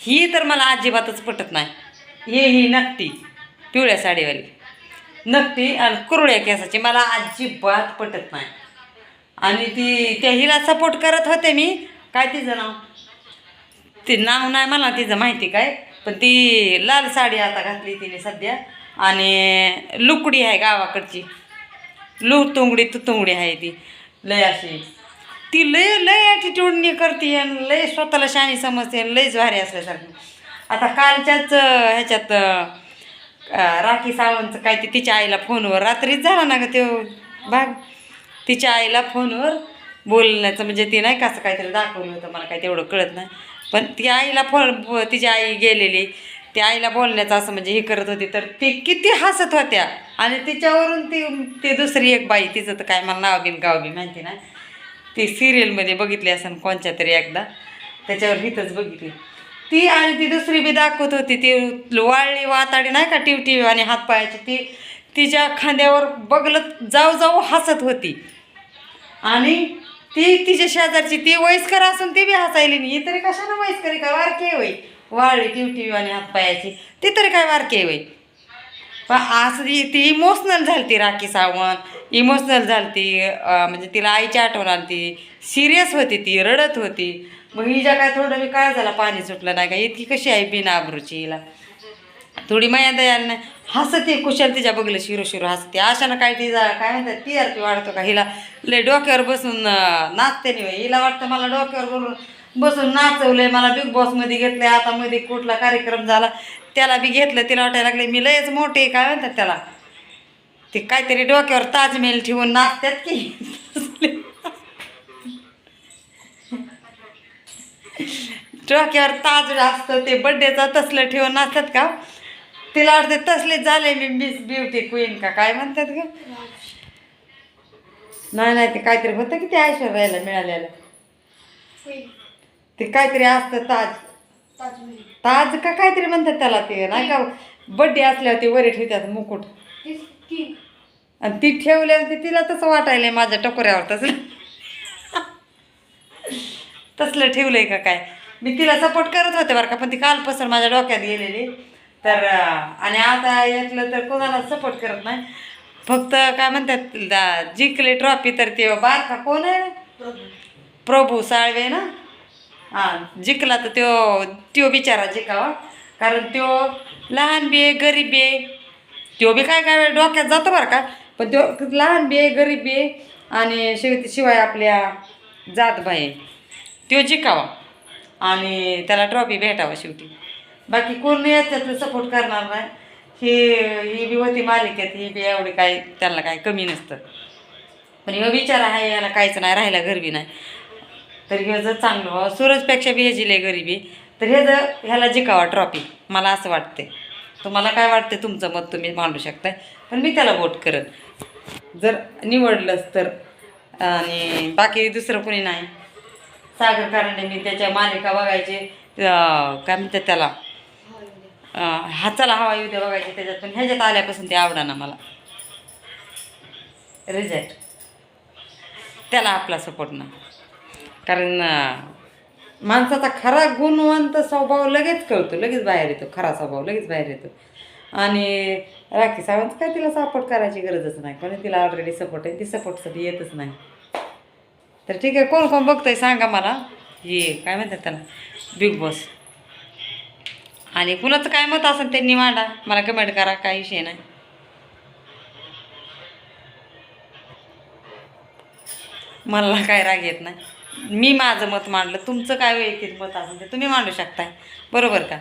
ही तर मला अजिबातच पटत नाही. हे ही नकटी पिवळ्या साडीवाली. नक्की आणि कुरळ्या केसाची मला अजिबात पटत नाही. आणि ती त्या हिला सपोर्ट करत होते मी. काय तिचं नाव? ते नाव नाही मला तिचं माहिती काय? पण ती लाल साडी आता घातली तिने सध्या. आणि लुकडी आहे गावाकडची. लु तुंगडी तुतुंगडी आहे ती. लय अशी. ती लय लय ॲटिट्यूडने करते आणि लय स्वतःला शाणी समजते लयच भारी असल्यासारखं. आता कालच्याच ह्याच्यात राखी सावंतचं काय ते तिच्या आईला फोनवर रात्रीच झाला ना ग तो भाग. तिच्या आईला फोनवर बोलण्याचं म्हणजे ती नाही का असं काहीतरी दाखवलं होतं मला काही तेवढं कळत नाही. पण ती आईला फोन तिची आई गेलेली. ती आईला बोलण्याचं असं म्हणजे हे करत होती तर ती किती हसत होत्या. आणि तिच्यावरून ती ती दुसरी एक बाई तिचं तर काय मला नाव बिन गाव बी माहिती नाही. ती सिरियलमध्ये बघितली असेल कोणच्या तरी एकदा. त्याच्यावर हिथंच बघितली. ती आणि ती दुसरी बी दाखवत होती. ती वाळली वाताडी नाही का टिवटी आणि हातपायाची. ती तिच्या खांद्यावर बगलत जाऊ जाऊ हसत होती. आणि ती तिच्या शेजारची ती वयस्कर असून ती बी हसायली नाही. ही तरी कशानं वयस्कर काय वारके वय? वाळली टिवटी आणि हातपायाची. ती तरी काय वारके वय? पण असं ती ती इमोशनल झाली ती राखी सावंत. इमोशनल झाली ती म्हणजे तिला आईची आठवण आली ती सिरियस होती ती रडत होती. मग हिच्या काय थोडं मी काय झाला पाणी सुटलं नाही का? इतकी कशी आहे बिना आबरूची हिला. थोडी माया दयाल नाही हसते कुशल तिच्या बघलं शिरो शिरो हसते. अशानं काय तिचा काय म्हणतात ती आर वाढतो का हिला? लय डोक्यावर बसून नाचते नाही हिला वाटतं मला डोक्यावर बोलून बसून नाचवलंय मला बिग बॉसमध्ये घेतलंय आता मध्ये कुठला कार्यक्रम झाला त्याला बी घेतलं तिला वाटायला लागले मी लयच मोठे काय म्हणतात त्याला? ते काहीतरी डोक्यावर ताजमहल ठेवून नाचतात की. डोक्यावर ताज असतं ते बड्डेचा तसलं ठेवून नाचतात का? तिला वाटते तसले झाले मी मिस ब्युटी क्वीन का काय म्हणतात ग? नाही नाही ते काहीतरी होतं की ते ऐश्वर्याला मिळालेलं? ते काहीतरी असतं ताज. ताज का काहीतरी म्हणतात त्याला ते नाही का? बड्डे असल्यावर ते वरी ठेवतात मुकुट. आणि ती ठेवल्यावर तिला तसं वाटायलंय माझ्या टकोऱ्यावर तसं. तसलं ठेवलंय का काय? मी तिला सपोर्ट करत होते बरं का पण ती कालपासून माझ्या डोक्यात गेलेली. तर आणि आता यातलं तर कोणाला सपोर्ट करत नाही. फक्त काय म्हणतात जिंकले ट्रॉफी तर ते बारका कोण आहे? प्रभू साळवे ना? हां जिंकला तर त्यो त्यो बिचारा जिंकावा. कारण त्यो लहान बी आहे गरीब बी आहे. त्यो बी काय काय वेळ डोक्यात जातो बरं का? पण त्यो लहान बी आहे गरीब बी आहे आणि शिव शिवाय आपल्या जात बाई त्यो जिंकावा आणि त्याला ट्रॉफी भेटावा शेवटी. बाकी कोण याच्यात सपोर्ट करणार नाही. ही ही बी होती मालिकेत ही बी एवढी काय त्याला काय कमी नसतं. पण ह्यो विचार आहे याला काहीच नाही राहिला गरबी नाही. तर हे जर चांगलं व्हावं सूरजपेक्षा बी ह्याची लय गरिबी तर हे जर ह्याला जिकावा ट्रॉफी मला असं वाटते तुम्हाला काय वाटते तुमचं मत तुम्ही मांडू शकताय पण मी त्याला वोट करत जर निवडलंच तर आणि बाकी दुसरं कोणी नाही. सागर कारंडे मी त्याच्या मालिका बघायचे काय म्हणतात त्याला अं, हाताला हवा येऊ द्या बघायचे त्याच्यात पण ह्याच्यात आल्यापासून ते आवडाना मला. रिझल्ट. त्याला आपला सपोर्ट ना. कारण माणसाचा खरा गुणवंत स्वभाव लगेच कळतो लगेच बाहेर येतो खरा स्वभाव लगेच बाहेर येतो. आणि राखी सावंत काय तिला सपोर्ट करायची गरजच नाही. कोणी तिला ऑलरेडी सपोर्ट आहे ती सपोर्टसाठी येतच नाही. तर ठीक आहे कोण कोण बघतंय सांगा मला. हे काय म्हणतात त्याला? बिग बॉस आणि कुणाचं काय मत असेल त्यांनी मांडा. मला कमेंट करा काही विषय नाही. मला काय राग येत नाही. मी माझं मत मांडलं. तुमचं काय वैयक्तिक मत असेल ते तुम्ही मांडू शकताय. बरोबर का?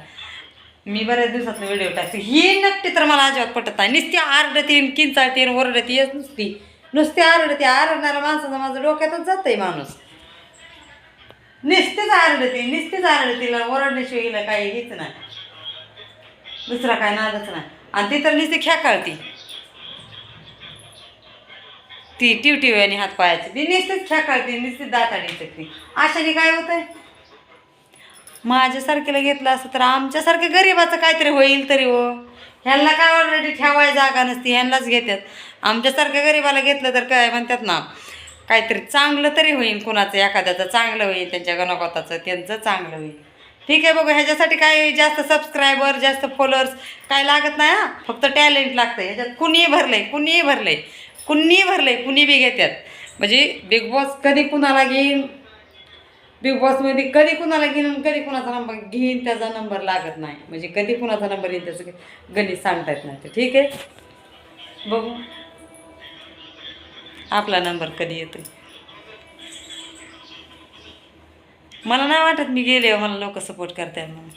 मी बऱ्याच दिवसातला व्हिडिओ टाकते. ही नक्की तर मला अजिबात पटत नाही. नुसती आरडतीन किंचाळतीन ओरडती येत नुसती. नुसती आरडती आरडणाऱ्या माणसाचं माझं डोक्यातच जातंय माणूस. नुसतीच आरडती नुसतीच आरडतीला ओरडण्याशिवाय काही हेच नाही. दुसरा काय नादच नाही. आणि ती तर नुसती खेकाळती ती टिवटिव्याने आणि हात पायाची ती नुसतीच खेकाळती नुसतीच दाताडी चकती. अशाने काय होतंय? माझ्यासारखेला घेतलं असतं तर आमच्यासारखं गरिबाचं काहीतरी होईल तरी हो. ह्यांना काय ऑलरेडी ठेवाय जागा नसती ह्यांनाच घेतात आमच्यासारख्या गरिबाला घेतलं तर काय म्हणतात ना काहीतरी चांगलं तरी होईल कुणाचं एखाद्याचं चांगलं होईल त्यांच्या गणपताचं त्यांचं चांगलं होईल. ठीक आहे बघू ह्याच्यासाठी काय जास्त सबस्क्रायबर जास्त फॉलोअर्स काय लागत नाही हा? फक्त टॅलेंट लागतं ह्याच्यात कुणीही भरलं आहे कुणीही भरलं आहे कुणी भरले कुणी बी घेतात म्हणजे बिग बॉस कधी कुणाला घेईन? बिग बॉसमध्ये कधी कुणाला घेईन आणि कधी कुणाचा नंबर घेईन त्याचा नंबर लागत नाही. म्हणजे कधी कुणाचा नंबर येईल त्याचं गणित सांगता येत नाही. ठीक आहे? बघू. आपला नंबर कधी येतो मला नाही वाटत मी गेले मला लोक सपोर्ट करतात म्हणून.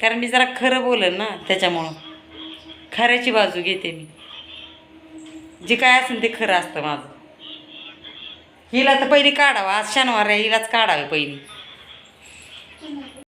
कारण मी जरा खरं बोलेन ना त्याच्यामुळं. खऱ्याची बाजू घेते मी. जे काय असेल ते खरं असतं माझं. हिला तर पहिली काढावं. आज शनिवार आहे हिलाच काढावे पहिली.